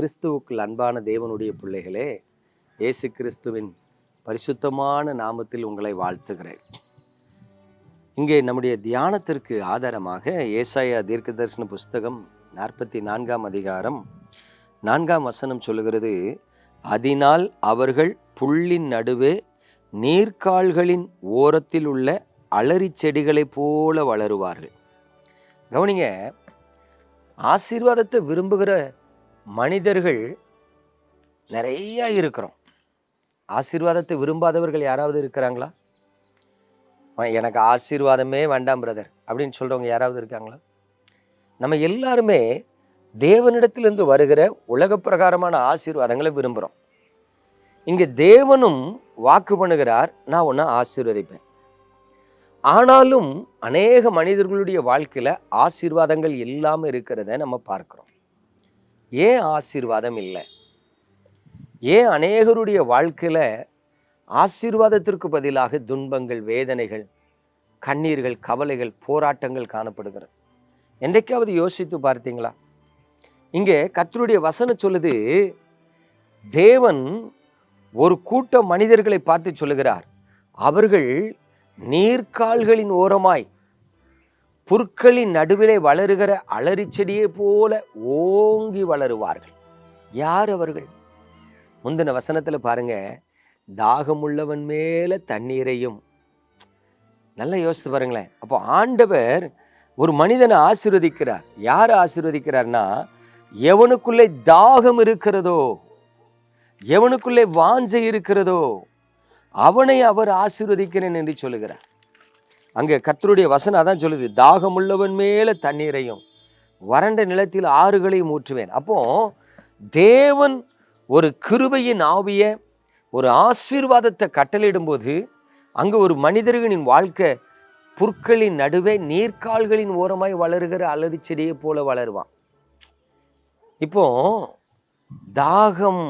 கிறிஸ்துவுக்குள் அன்பான தேவனுடைய பிள்ளைகளே இயேசு கிறிஸ்துவின் பரிசுத்தமான நாமத்தில் உங்களை வாழ்த்துகிறேன். இங்கே நம்முடைய தியானத்திற்கு ஆதாரமாக ஏசாயா தீர்க்க தரிசன புஸ்தகம் நாற்பத்தி நான்காம் அதிகாரம் நான்காம் வசனம் சொல்லுகிறது அதனால் அவர்கள் புல்லின் நடுவே நீர்க்கால்களின் ஓரத்தில் உள்ள அலறி செடிகளைப் போல வளருவார்கள். கவனிங்க ஆசீர்வாதத்தை விரும்புகிற மனிதர்கள் நிறையா இருக்கிறோம். ஆசீர்வாதத்தை விரும்பாதவர்கள் யாராவது இருக்கிறாங்களா? எனக்கு ஆசீர்வாதமே வேண்டாம் பிரதர் அப்படின்னு சொல்கிறவங்க யாராவது இருக்காங்களா? நம்ம எல்லாருமே தேவனிடத்திலிருந்து வருகிற உலக பிரகாரமான ஆசீர்வாதங்களை விரும்புகிறோம் இங்கே தேவனும் வாக்கு பண்ணுகிறார் நான் ஒன்று ஆசீர்வதிப்பேன். ஆனாலும் அநேக மனிதர்களுடைய வாழ்க்கையில் ஆசீர்வாதங்கள் இல்லாமல் இருக்கிறத நம்ம பார்க்குறோம். ஏன் ஆசீர்வாதம் இல்லை. ஏன் அநேகருடைய வாழ்க்கையில் ஆசீர்வாதத்திற்கு பதிலாக துன்பங்கள் வேதனைகள் கண்ணீர்கள் கவலைகள் போராட்டங்கள் காணப்படுகிறது. என்றைக்காவது யோசித்து பார்த்தீங்களா? இங்கே கத்தருடைய வசனம் சொல்லுது தேவன் ஒரு கூட்டம் மனிதர்களை பார்த்து சொல்லுகிறார். அவர்கள் நீர்க்கால்களின் ஓரமாய் புற்களின் நடுவிலே வளருகிற அலறி செடியை போல ஓங்கி வளருவார்கள். யார் அவர்கள்? முந்தின வசனத்தில் பாருங்க தாகமுள்ளவன் மேல தண்ணீரையும். நல்லா யோசித்து பாருங்களேன். அப்போ ஆண்டவர் ஒரு மனிதனை ஆசிர்வதிக்கிறார். யார் ஆசிர்வதிக்கிறார்னா எவனுக்குள்ளே தாகம் இருக்கிறதோ எவனுக்குள்ளே வாஞ்சை இருக்கிறதோ அவனை அவர் ஆசிர்வதிக்கிறேன் என்று சொல்லுகிறார். அங்கே கர்த்தருடைய வசனம் அதான் சொல்லுது தாகமுள்ளவன் மேலே தண்ணீரையும் வறண்ட நிலத்தில் ஆறுகளையும் ஊற்றுவேன். அப்போ தேவன் ஒரு கிருபையின் ஆவிய ஒரு ஆசீர்வாதத்தை கட்டளையிடும்போது அங்கே ஒரு மனிதர்களின் வாழ்க்கை புற்களின் நடுவே நீர்க்கால்களின் ஓரமாய் வளருகிற அலறி செடியை போல வளருவான். இப்போ தாகம்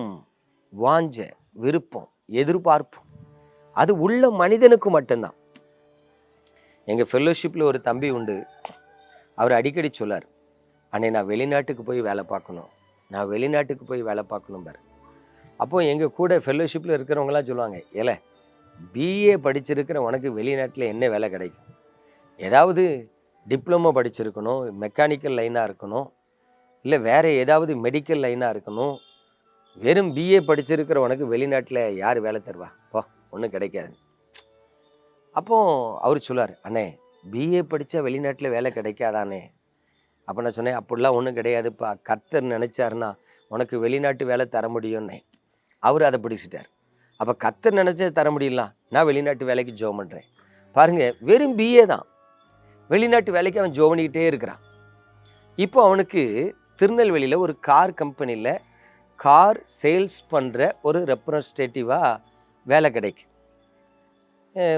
வாஞ்ச விருப்பம் எதிர்பார்ப்பு அது உள்ள மனிதனுக்கு மட்டும்தான். எங்கள் ஃபெல்லோஷிப்பில் ஒரு தம்பி உண்டு. அவர் அடிக்கடி சொல்லார் அண்ணே நான் வெளிநாட்டுக்கு போய் வேலை பார்க்கணும். நான் வெளிநாட்டுக்கு போய் வேலை பார்க்கணும் பார். அப்போது எங்கள் கூட ஃபெல்லோஷிப்பில் இருக்கிறவங்களாம் சொல்லுவாங்க ஏல பிஏ படிச்சிருக்கிற உனக்கு வெளிநாட்டில் என்ன வேலை கிடைக்கும்? ஏதாவது டிப்ளமோ படிச்சிருக்கணும் மெக்கானிக்கல் லைனாக இருக்கணும் இல்லை வேறு ஏதாவது மெடிக்கல் லைனாக இருக்கணும். வெறும் பிஏ படிச்சிருக்கிற உனக்கு வெளிநாட்டில் யார் வேலை தருவா? போ ஒன்றும் கிடைக்காது. அப்போ அவர் சொல்லார் அண்ணே பிஏ படித்தா வெளிநாட்டில் வேலை கிடைக்காதானே அப்போ நான் சொன்னேன் அப்படிலாம் ஒன்றும் கிடையாதுப்பா. கர்த்தர் நினச்சாருன்னா உனக்கு வெளிநாட்டு வேலை தர முடியும்னே. அவர் அதை பிடிச்சிட்டார். அப்போ கர்த்தர் நினச்சா தர முடியலாம் நான் வெளிநாட்டு வேலைக்கு ஜோ பண்ணுறேன் பாருங்க வெறும் பிஏ தான். வெளிநாட்டு வேலைக்கு அவன் ஜோ பண்ணிக்கிட்டே இருக்கிறான். இப்போ அவனுக்கு திருநெல்வேலியில் ஒரு கார் கம்பெனியில் கார் சேல்ஸ் பண்ணுற ஒரு ரெப்ரஸன்டேட்டிவாக வேலை கிடைக்கும்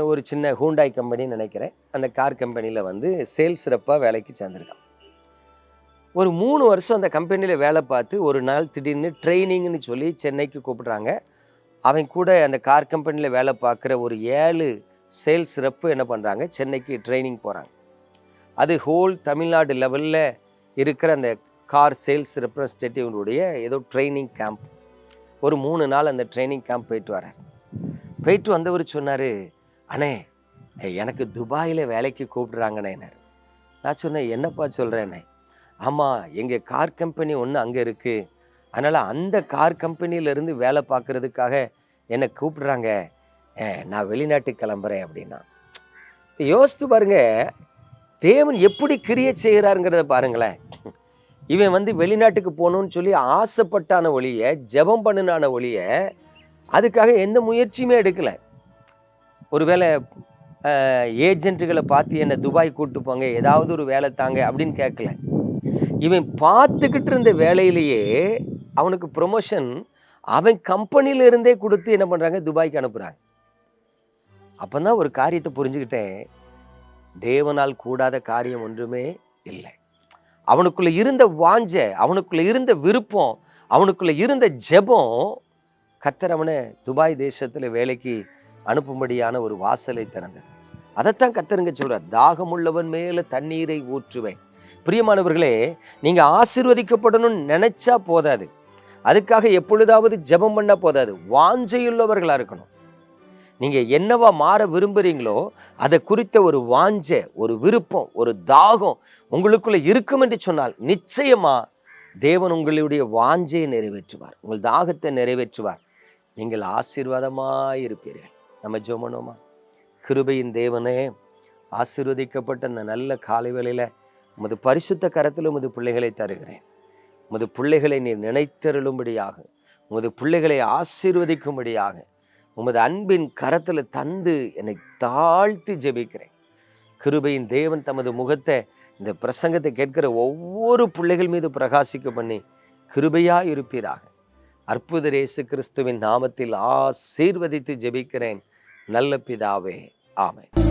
ஒரு சின்ன ஹூண்டாய் கம்பெனின்னு நினைக்கிறேன். அந்த கார் கம்பெனியில் வந்து சேல்ஸ் ரெப்பாக வேலைக்கு சேர்ந்துருக்கான். ஒரு மூணு வருஷம் அந்த கம்பெனியில் வேலை பார்த்து ஒரு நாள் திடீர்னு ட்ரைனிங்னு சொல்லி சென்னைக்கு கூப்பிட்றாங்க. அவன் கூட அந்த கார் கம்பெனியில் வேலை பார்க்குற ஒரு ஏழு சேல்ஸ் ரெப்பு என்ன பண்ணுறாங்க சென்னைக்கு ட்ரைனிங் போகிறாங்க அது ஹோல் தமிழ்நாடு லெவலில் இருக்கிற அந்த கார் சேல்ஸ் ரெப்ரஸன்டேட்டிவனுடைய ஏதோ ட்ரைனிங் கேம்ப் ஒரு மூணு நாள் அந்த ட்ரைனிங் கேம்ப் போயிட்டு வரார் போயிட்டு வந்தவர் சொன்னார் அண்ணே எனக்கு துபாயில் வேலைக்கு கூப்பிடுறாங்கண்ணே நான் சொன்னேன் என்னப்பா சொல்கிறேண்ணே ஆமாம் எங்கள் கார் கம்பெனி ஒன்று அங்கே இருக்குது அதனால் அந்த கார் கம்பெனியிலேருந்து வேலை பார்க்குறதுக்காக என்னை கூப்பிடுறாங்க. நான் வெளிநாட்டுக்கு கிளம்புறேன் அப்படின்னா. யோசித்து பாருங்க தேவன் எப்படி கிரியேட் செய்கிறாருங்கிறத பாருங்களேன். இவன் வந்து வெளிநாட்டுக்கு போகணும்னு சொல்லி ஆசைப்பட்டான ஒளியை ஜெபம் பண்ணினான ஒளியை அதுக்காக எந்த முயற்சியுமே எடுக்கலை. ஒருவேளை ஏஜென்ட்டுகளை பார்த்து என்னை துபாய் கூட்டு போங்க ஏதாவது ஒரு வேலை தாங்க அப்படின்னு கேட்கல. இவன் பார்த்துக்கிட்டு இருந்த வேலையிலேயே அவனுக்கு ப்ரொமோஷன் அவன் கம்பெனியில இருந்தே கொடுத்து என்ன பண்றாங்க? துபாய்க்கு அனுப்புகிறாங்க அப்போ தான் ஒரு காரியத்தை புரிஞ்சுக்கிட்டேன். தேவனால் கூடாத காரியம் ஒன்றுமே இல்லை. அவனுக்குள்ளே இருந்த வாஞ்ச அவனுக்குள்ளே இருந்த விருப்பம் அவனுக்குள்ளே இருந்த ஜெபம் கர்த்தர் அவனை துபாய் தேசத்தில் வேலைக்கு அனுப்பும்படியான ஒரு வாசலை திறந்தது. அதைத்தான் கத்தருங்க சொல்றார் தாகமுள்ளவன் மேல தண்ணீரை ஊற்றுவேன். பிரியமானவர்களே நீங்க ஆசிர்வதிக்கப்படணும்னு நினைச்சா போதாது. அதுக்காக எப்பொழுதாவது ஜெபம் பண்ண போதாது. வாஞ்சையுள்ளவர்களா இருக்கணும். நீங்க என்னவா மாற விரும்புறீங்களோ அதை குறித்த ஒரு வாஞ்சை ஒரு விருப்பம் ஒரு தாகம் உங்களுக்குள்ள இருக்கும் என்று சொன்னால் நிச்சயமா தேவன் உங்களுடைய வாஞ்சையை நிறைவேற்றுவார். உங்கள் தாகத்தை நிறைவேற்றுவார். நீங்கள் ஆசீர்வாதமாயிருப்பீர்கள். நம்ம ஜோமனோமா? கிருபையின் தேவனே ஆசீர்வதிக்கப்பட்ட அந்த நல்ல காலை வேளையில் உமது பரிசுத்த கரத்தில் உமது பிள்ளைகளை தருகிறேன். உமது பிள்ளைகளை நீர் நினைத்தருளும்படியாக உமது பிள்ளைகளை ஆசீர்வதிக்கும்படியாக உமது அன்பின் கரத்தில் தந்து என்னை தாழ்த்தி ஜெபிக்கிறேன். கிருபையின் தேவன் தமது முகத்தை இந்த பிரசங்கத்தை கேட்கிற ஒவ்வொரு பிள்ளைகள் மீது பிரகாசிக்க பண்ணி கிருபையாக இருப்பீராக அற்புத இயேசு கிறிஸ்துவின் நாமத்தில் ஆசீர்வதித்து ஜெபிக்கிறேன். நல்ல பிதாவே. ஆமை